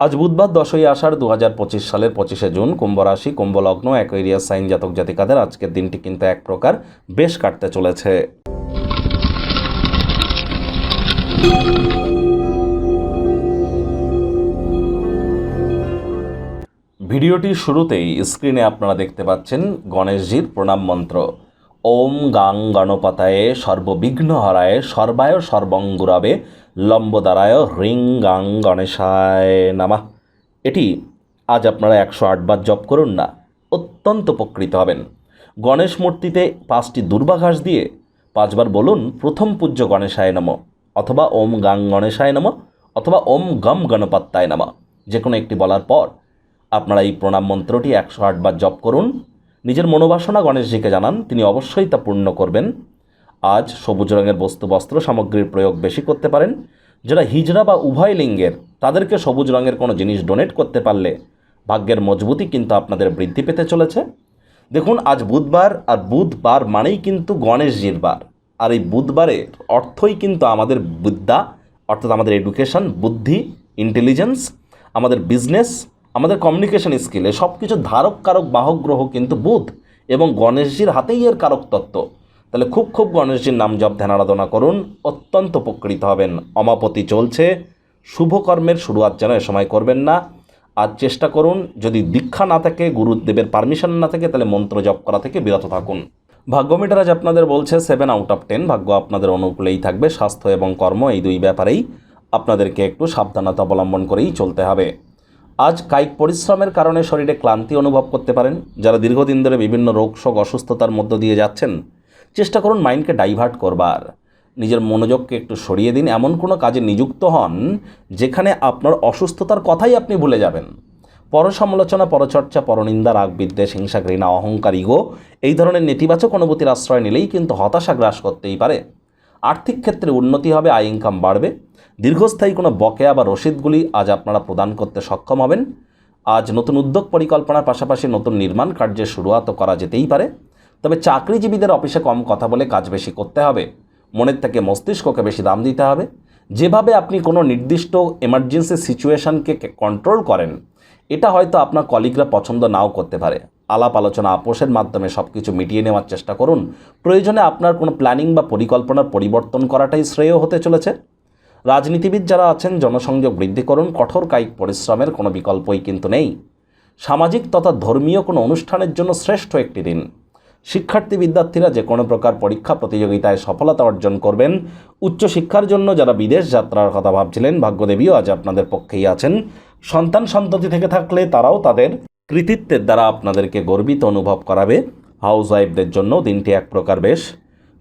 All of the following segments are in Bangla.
আজ বুধবার দশই আষাঢ় দু হাজার পঁচিশ সালের পঁচিশে জুন কুম্ভ রাশি কুম্ভ লগ্ন অ্যাকোয়ারিয়াস সাইন জাতক জাতিকাদের আজকের দিনটি কিন্তু এক প্রকার বেশ কাটতে চলেছে। ভিডিওটির শুরুতেই স্ক্রিনে আপনারা দেখতে পাচ্ছেন গণেশজির প্রণাম মন্ত্র। ওম গাং গণপতায়ে সর্ববিঘ্ন হরায় সর্বায় সর্বঙ্গুরাবে লম্বদারায় হ্রিং গাং গণেশায় নামা। এটি আজ আপনারা একশো আটবার জপ করুন না, অত্যন্ত উপকৃত হবেন। গণেশ মূর্তিতে পাঁচটি দুর্বাঘাস দিয়ে পাঁচবার বলুন, প্রথম পূজ্য গণেশায় নম অথবা, ওম গাং গণেশায় নম অথবা, ওম গম গণপত্তায় নম যে কোনো একটি বলার পর আপনারা এই প্রণাম মন্ত্রটি একশো আটবার জপ করুন। নিজের মনোবাসনা গণেশজিকে জানান, তিনি অবশ্যই তা পূর্ণ করবেন। আজ সবুজ রঙের বস্তু, বস্ত্র সামগ্রীর প্রয়োগ বেশি করতে পারেন। যারা হিজড়া বা উভয় লিঙ্গের, তাদেরকে সবুজ রঙের কোনো জিনিস ডোনেট করতে পারলে ভাগ্যের মজবুতি কিন্তু আপনাদের বৃদ্ধি পেতে চলেছে। দেখুন, আজ বুধবার, আর বুধবার মানেই কিন্তু গণেশজির বার আর এই বুধবারে অর্থই কিন্তু আমাদের বিদ্যা অর্থাৎ আমাদের এডুকেশন বুদ্ধি ইন্টেলিজেন্স আমাদের বিজনেস আমাদের কমিউনিকেশন স্কিলে সব কিছু ধারক কারক বাহক গ্রহ কিন্তু বুধ এবং গণেশজির হাতেই এর কারক তত্ত্ব। তাহলে খুব খুব গণেশজির নাম জপ ধ্যান আরাধনা করুন, অত্যন্ত উপকৃত হবেন। অমাপতি চলছে, শুভকর্মের শুরুয়াত যেন এ সময় করবেন না। আর চেষ্টা করুন, যদি দীক্ষা না থাকে, গুরুদেবের পারমিশন না থাকে, তাহলে মন্ত্র জপ করা থেকে বিরত থাকুন। ভাগ্যমিটার আজ আপনাদের বলছে সেভেন আউট অফ টেন ভাগ্য আপনাদের অনুকূলেই থাকবে, স্বাস্থ্য এবং কর্ম এই দুই ব্যাপারেই আপনাদেরকে একটু সাবধানতা অবলম্বন করেই চলতে হবে। আজ কায়িক পরিশ্রমের কারণে শরীরে ক্লান্তি অনুভব করতে পারেন। যারা দীর্ঘদিন ধরে বিভিন্ন রোগ, শোক, অসুস্থতার মধ্য দিয়ে যাচ্ছেন চেষ্টা করুন মাইন্ডকে ডাইভার্ট করবার। নিজের মনোযোগকে একটু সরিয়ে দিন। এমন কোনো কাজে নিযুক্ত হন যেখানে আপনার অসুস্থতার কথাই আপনি ভুলে যাবেন। পরসমালোচনা, পরচর্চা, পরনিন্দা রাগ বিদ্বেষ হিংসা, ঘৃণা, অহংকার, ইগো এই ধরনের নেতিবাচক অনুভূতির আশ্রয় নিলেই কিন্তু হতাশা গ্রাস করতেই পারে। আর্থিক ক্ষেত্রে উন্নতি হবে, আয় ইনকাম বাড়বে। দীর্ঘস্থায়ী কোনো বকেয়া বা রসিদগুলি আজ আপনারা প্রদান করতে সক্ষম হবেন। আজ নতুন উদ্যোগ পরিকল্পনার পাশাপাশি নতুন নির্মাণ কার্যের শুরুয়াতও করা যেতেই পারে। তবে চাকরিজীবীদের অফিসে কম কথা বলে কাজ বেশি করতে হবে। মনের থেকে মস্তিষ্ককে বেশি দাম দিতে হবে। যেভাবে আপনি কোনো নির্দিষ্ট এমার্জেন্সি সিচুয়েশনকে কন্ট্রোল করেন, এটা হয়তো আপনার কলিগরা পছন্দ নাও করতে পারে। আলাপ আলোচনা, আপোষের মাধ্যমে সব কিছু মিটিয়ে নেওয়ার চেষ্টা করুন। প্রয়োজনে আপনার কোনো প্ল্যানিং বা পরিকল্পনার পরিবর্তন করাটাই শ্রেয় হতে চলেছে। রাজনীতিবিদ যারা আছেন, জনসংযোগ বৃদ্ধি করুন, কঠোর কায়িক পরিশ্রমের কোনো বিকল্পই কিন্তু নেই। সামাজিক তথা ধর্মীয় কোনো অনুষ্ঠানের জন্য শ্রেষ্ঠ একটি দিন। শিক্ষার্থী বিদ্যার্থীরা যে কোনো প্রকার পরীক্ষা প্রতিযোগিতায় সফলতা অর্জন করবেন। উচ্চশিক্ষার জন্য যারা বিদেশ যাত্রার কথা ভাবছিলেন, ভাগ্যদেবীও আজ আপনাদের পক্ষেই আছেন। সন্তান সন্ততি থেকে থাকলে তারাও তাদের কৃতিত্বের দ্বারা আপনাদেরকে গর্বিত অনুভব করাবে। হাউস ওয়াইফদের জন্য দিনটি এক প্রকার বেশ।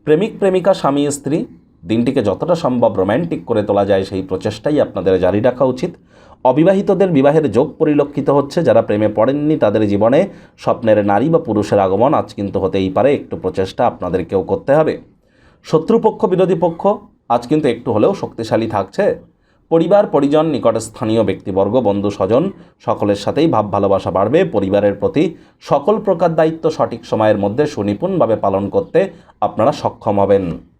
প্রেমিক, প্রেমিকা, স্বামী, স্ত্রী, দিনটিকে যতটা সম্ভব রোম্যান্টিক করে তোলা যায় সেই প্রচেষ্টাই আপনাদের জারি রাখা উচিত। অবিবাহিতদের বিবাহের যোগ পরিলক্ষিত হচ্ছে। যারা প্রেমে পড়েননি, তাদের জীবনে স্বপ্নের নারী বা পুরুষের আগমন আজ কিন্তু হতেই পারে। একটু প্রচেষ্টা আপনাদেরকেও করতে হবে। শত্রুপক্ষ, বিরোধী পক্ষ, আজ কিন্তু একটু হলেও শক্তিশালী থাকছে। পরিবার, পরিজন নিকটস্থানীয় ব্যক্তিবর্গ, বন্ধু, স্বজন, সকলের সাথেই ভাব ভালোবাসা বাড়বে। পরিবারের প্রতি সকল প্রকার দায়িত্ব সঠিক সময়ের মধ্যে সুনিপুণভাবে পালন করতে আপনারা সক্ষম হবেন।